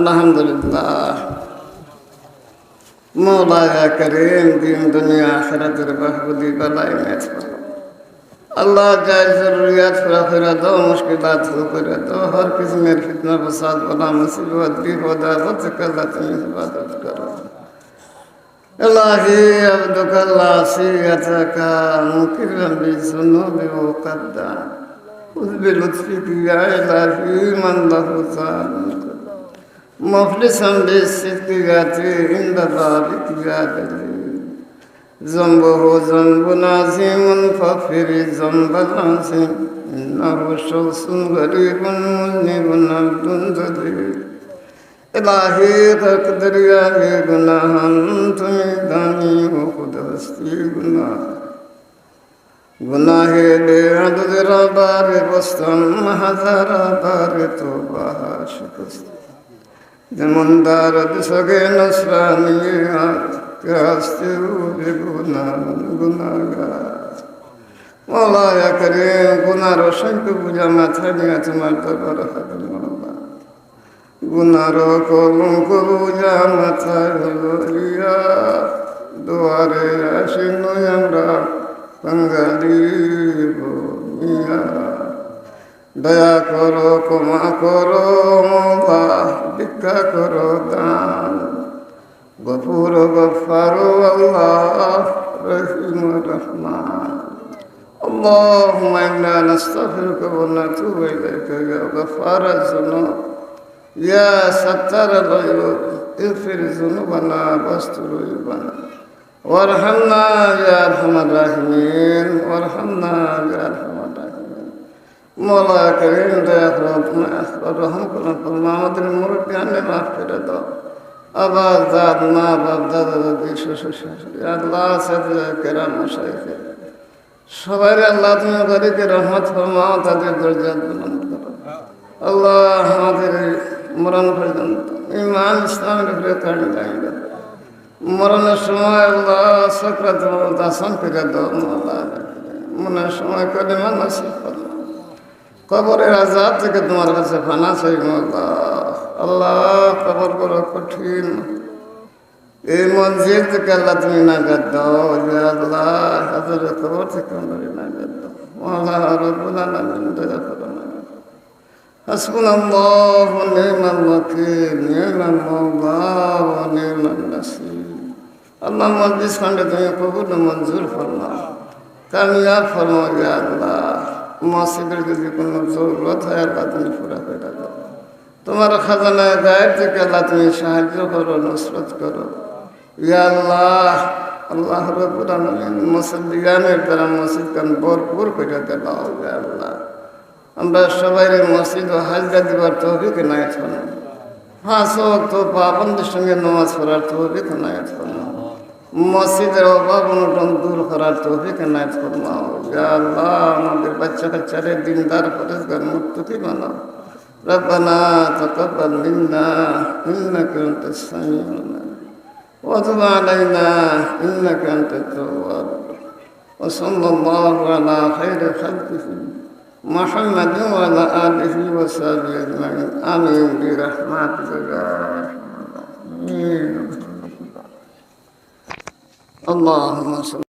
আলহামদুলিল্লাহ। মৌলায়া করেন দিন দুনিয়া আখরাতের বাহবুদি বালাই ম্যাচ আল্লাহ জায় জরুরিয়াত ফুরাফেরা দো মুশকিলাত হু করে দো হর কিসমের ফিতনা, ফসাদ, বলা, মুসিবত, বিপদ আফত কাজা তুমি ইবাদত করো। ইলাহি আবদুকা লাসিয়াতাকা মুকিরাম বিজুনুবি ওয়া কাদ্দা উযবি লুৎফিকা ইলাহি মান লাহু সালামুন مفلسا بالصدق غاتي عند ذلك جادل ذنبه ذنب نازم فاغفر الذنب العظيم إنه شخص غريب مذنب عبد ذليل إلهي تقدر يا گناہ تم دانی و خود ہستی گناہ گناہ بے عدد را بار بستم ہزار بار تو بہا شکستم যেমন গুনার অসংখ্য পূজা মাথা নিয়ে তোমার দরবার হবে গুনার কলঙ্ক পূজা মাথা হলো দুয়ারে আসি নই আমরা বাঙালি দয়া করো ক্ষমা করো মা ভিক্ষা করো দান গফুর গফারো আল্লাহ রহিম রহমান اللهم إنا نستغفرك ونتوب إليك يا غفار الذنوب يا ستار العيوب اغفر ذنوبنا واستر عيوبنا وارحمنا يا أرحم الراحمين وارحمنا يا أرحم الراحمين মলা করেন দয়া করে রহম করুন করুন আমাদের মুরব্বী আনে মাফ করে দাও আবার দাদ মা বাপ দাদা দাদি শ্বশুর শাশুড়ি আল্লাহ কেরাম মশাইকে সবাই আল্লাহ তুমি তাদেরকে রহমত ফরমাও তাদের দরজা বুলন্দ করো আল্লাহ আমাদের মরণ পর্যন্ত ইমান ইসলামের উপরে কারণ লাগবে মরণের সময় আল্লাহ সক্রাত দাসন ফিরে দাও মনে সময় করে মানুষ করলাম কবরের আজাদ থেকে তোমার কাছে ফানা চাই আল্লাহ আল্লাহ কবর বড় কঠিন এই মসজিদ থেকে আল্লাহ তুমি নাগাদ দাও যে আল্লাহ হাজার কবর থেকে আমাদের নাগাদ দাও আল্লাহ রব্বুল আলামিন দয়া করো না حسبنا الله ونعم الوكيل نعم المولى ونعم النصير আল্লাহ মসজিদ খন্ডে তুমি কবুল ও মঞ্জুর ফরমাও কামিয়াব ফরমাও ইয়া আল্লাহ মসজিদের যদি কোনো জরুরত হয়, আল্লাহ তুমি পুরা করে দাও। তোমার খাজানায় গায়ের থেকে আল্লাহ তুমি সাহায্য করো, নসরত করো। ইয়া আল্লাহ আল্লাহ রবুল মুসলিয়ানের দ্বারা মসজিদ কান ভরপুর করে দেওয়া ইয়া আল্লাহ। আমরা সবাই মসজিদ ও হাজরা দিবার তহবিক নায়ত হলাম পাঁচ তো পাবন্দের সঙ্গে নামাজ পড়ার তহবিক নায়ত হলাম মসজিদের অভাব অনটন দূর করার তহবিক নায়ত ফরমাও ইয়া আল্লাহ আমাদের বাচ্চা কাচ্চারে দিনদার পরেশগার মুক্তি বানাও ربنا تقبل منا إنك أنت السميع العليم وتب علينا إنك أنت التواب وصلى الله على خير خلقه محمد وعلى آله وصحبه أجمعين آمين برحمتك يا أرحم اللهم صل